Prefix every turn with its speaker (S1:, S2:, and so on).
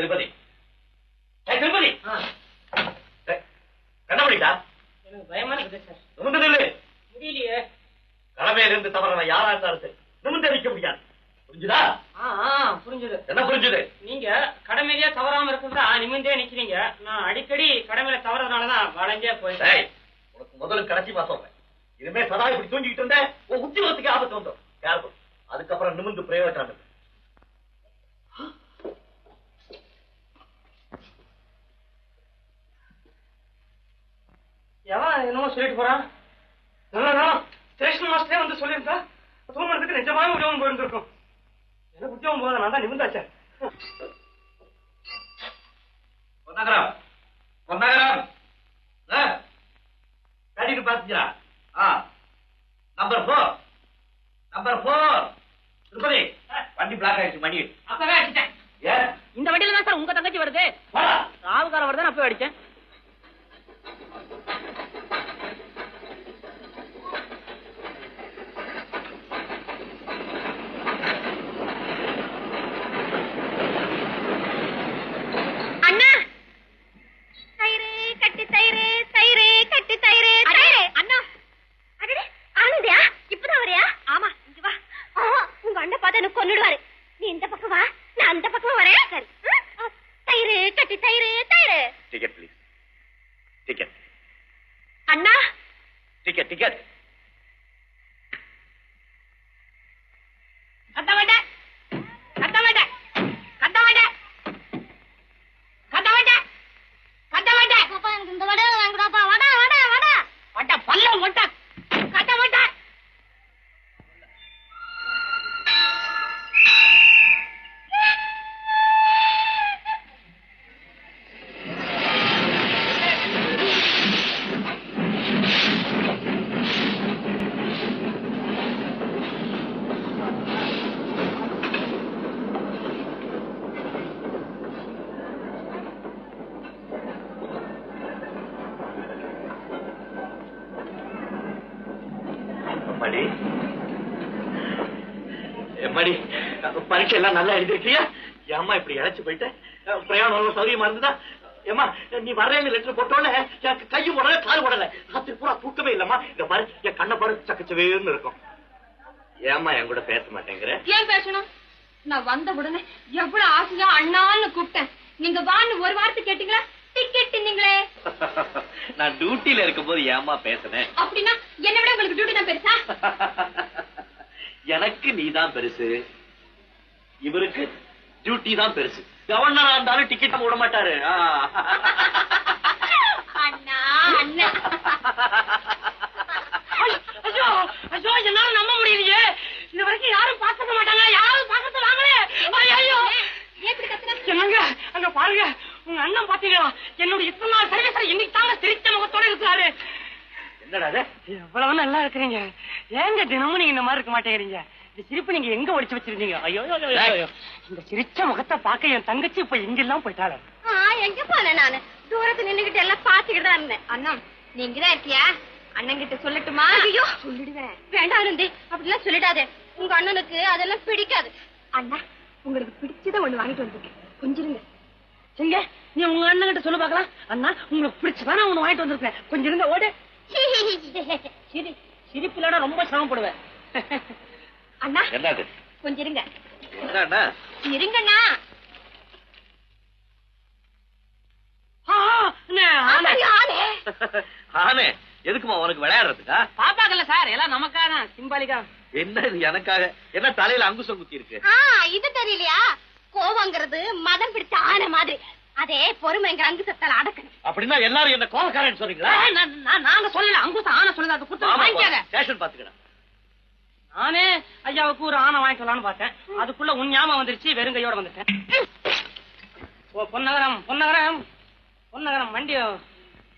S1: திருப்பதி. திருப்பதி. என்ன பண்ணிட்டா
S2: எனக்கு பயமா இருக்குது சார்
S1: நிமிந்து நில்லு.
S2: முடியலையே.
S1: கடமையில இருந்து தவறவன் யாரா இருந்தாலும் சரி நிற்க முடியாது. புரிஞ்சுதா?
S2: புரிஞ்சது.
S1: என்ன புரிஞ்சுது?
S2: நீங்க கடமையிலேயே தவறாம இருக்கிறதா நிமிந்தே நிக்கிறீங்க. நான் அடிக்கடி கடமையில தவறதுனாலதான் வளைஞ்சே போயிட்டேன்.
S1: உனக்கு முதல்ல கடைசி சொல்றேன் இனிமே சதா இப்படி தூங்கிட்டு இருந்த உன் உத்தியோகத்துக்கு ஆபத்து வந்துடும். கேர்ஃபுல் அதுக்கப்புறம் நிமிந்து பிரயோஜனம்
S2: எவன் என்னமோ சொல்லிட்டு போறான் நல்ல நேரம் ஸ்டேஷன் மாஸ்டரே வந்து சொல்லியிருந்தா தூங்குறதுக்கு நிஜமாவே உதவும் போயிருந்திருக்கும். எனக்கு உத்தியோகம் போத நான் தான் நிமிந்தாச்சேன்
S1: பொன்னகரம் பொன்னகரம். ஆ? கட்டிட்டு பாத்துக்கிறா. ஆ number four number four Tirupati. வண்டி பிளாக் ஆயிடுச்சு மணி.
S2: அப்பவே அடிச்சிட்டேன். இந்த வண்டியில தான் சார் உங்க தங்கச்சி வருது.
S3: உங்க அண்ணன் பார்த்தா எனக்கு கொன்னுடுவாரு நீ இந்த பக்கம் வா நான் அந்த பக்கம் வரேன் சரி ம்? ஆ, தயிரு கட்டி தயிரு அம்மாடி
S1: எம்மாடி பரீட்சை எல்லாம் நல்லா எழுதிருக்கியா? ஏம்மா இப்படி இழைச்சு போயிட்ட? பிரயாணம் சௌரியமா இருந்ததா? ஏம்மா நீ வரேன்னு லெட்டர் போட்டோன்னு எனக்கு கையும் உடல கால் உடல. ராத்திரி பூரா தூக்கமே இல்லம்மா. இந்த பாரு என் கண்ணை பாரு சக்கச்சவேன்னு இருக்கும். ஏம்மா என் கூட பேச மாட்டேங்கிற?
S3: ஏன் பேசணும்? நான் வந்த உடனே எவ்வளவு ஆசையா அண்ணான்னு கூப்பிட்டேன். நீங்க வான்னு ஒரு வார்த்தை கேட்டீங்களா?
S1: நான் டியூட்டில இருக்கும்போது ஏம்மா பேசுனேன்
S3: அப்படின்னா என்ன விட உங்களுக்கு டியூட்டி தான் பெருசா?
S1: எனக்கு நீதான் பெருசு. இவருக்கு டியூட்டி தான் பெருசு. கவர்னரா இருந்தாலும் டிக்கெட் விட மாட்டாரு.
S3: அண்ணா அண்ணா.
S2: ஐயோ என்னால நம்ப முடியலையே. இது வரைக்கும் யாரும் பார்த்துக்க மாட்டாங்க யாரும் பார்க்கறது வாங்களே. ஐயோ. என்னங்க? அங்க பாருங்க. உங்க அண்ணன் பாத்தீங்களா? என்னோட இத்தனை நாள் சர்வீஸ்ல இன்னைக்கு தாங்க சிரிச்ச முகத்தோட இருக்கிறாரு.
S1: என்னடா அது?
S2: எவ்வளவு நல்லா இருக்கிறீங்க. ஏங்க தினமும் நீங்க இந்த மாதிரி இருக்க மாட்டேங்கிறீங்க? இந்த சிரிப்பு நீங்க எங்க ஒடிச்சு வச்சிருந்தீங்க? ஐயோ. இந்த சிரிச்ச முகத்தை பார்க்க என் தங்கச்சி இப்ப எங்கெல்லாம் போயிட்டாளே.
S3: ஆ, எங்க போனேன் நானு? தூரத்துல நின்னுகிட்டு எல்லாம் பாத்துக்கிட்டு தான் இருந்தேன். அண்ணா நீங்க தான் இருக்கியா? அண்ணன் கிட்ட சொல்லட்டுமா? ஐயோ. சொல்லிடுவேன். வேண்டாம் நந்தி அப்படிலாம் சொல்லிடாதே. உங்க அண்ணனுக்கு அதெல்லாம் பிடிக்காது. அண்ணா உங்களுக்கு பிடிச்சத ஒண்ணு வாங்கிட்டு வந்திருக்கேன். கொஞ்சம்
S2: சரிங்க நீ உங்க அண்ணன் கிட்ட சொல்லு பார்க்கலாம். அண்ணா உங்களுக்கு பிடிச்சதானே ஒண்ணு வாங்கிட்டு வந்திருக்கேன். கொஞ்சம் இருங்க ஓடு. சிரி சிரிப்புலடா ரொம்ப சிரமப்படுவேன்.
S3: அண்ணா
S1: என்னது?
S3: கொஞ்சம் இருங்க.
S1: என்னண்ணா?
S3: இருங்கண்ணா.
S1: ஆனே. எதுக்குமா உனக்கு விளையாடுறதுக்கா?
S2: பாப்பாக்கல்ல சார் எல்லாம் நமக்காக தான் சிம்பாலிக்கா.
S1: என்ன இது எனக்காக? என்ன தலையில அங்குசம் குத்தி இருக்கு
S3: ஆ, இது தெரியலையா? கோவங்கிறது மதம் பிடிச்ச ஆனை மாதிரி. அதே பொறுமைங்கிற அங்கு சத்தால அடக்கணும்.
S1: அப்படின்னா எல்லாரும் என்ன கோலக்காரன் சொல்றீங்களா?
S2: ஏய், நான்- நான்- நாங்க சொல்லல. அங்குசம் ஆனை சொல்லுது அது கொடுத்து வாங்கிக்காத
S1: ஸ்டேஷன் பாத்துக்கடா
S2: நானே ஐயாவுக்கு ஒரு ஆனை வாங்கிட்டு வரலாம்னு பார்த்தேன். அதுக்குள்ள உன் ஞாபகம் வந்துருச்சு வெறுங்கையோட வந்துட்டேன். ஓ பொன்னகரம் பொன்னகரம் பொன்னகரம் வண்டி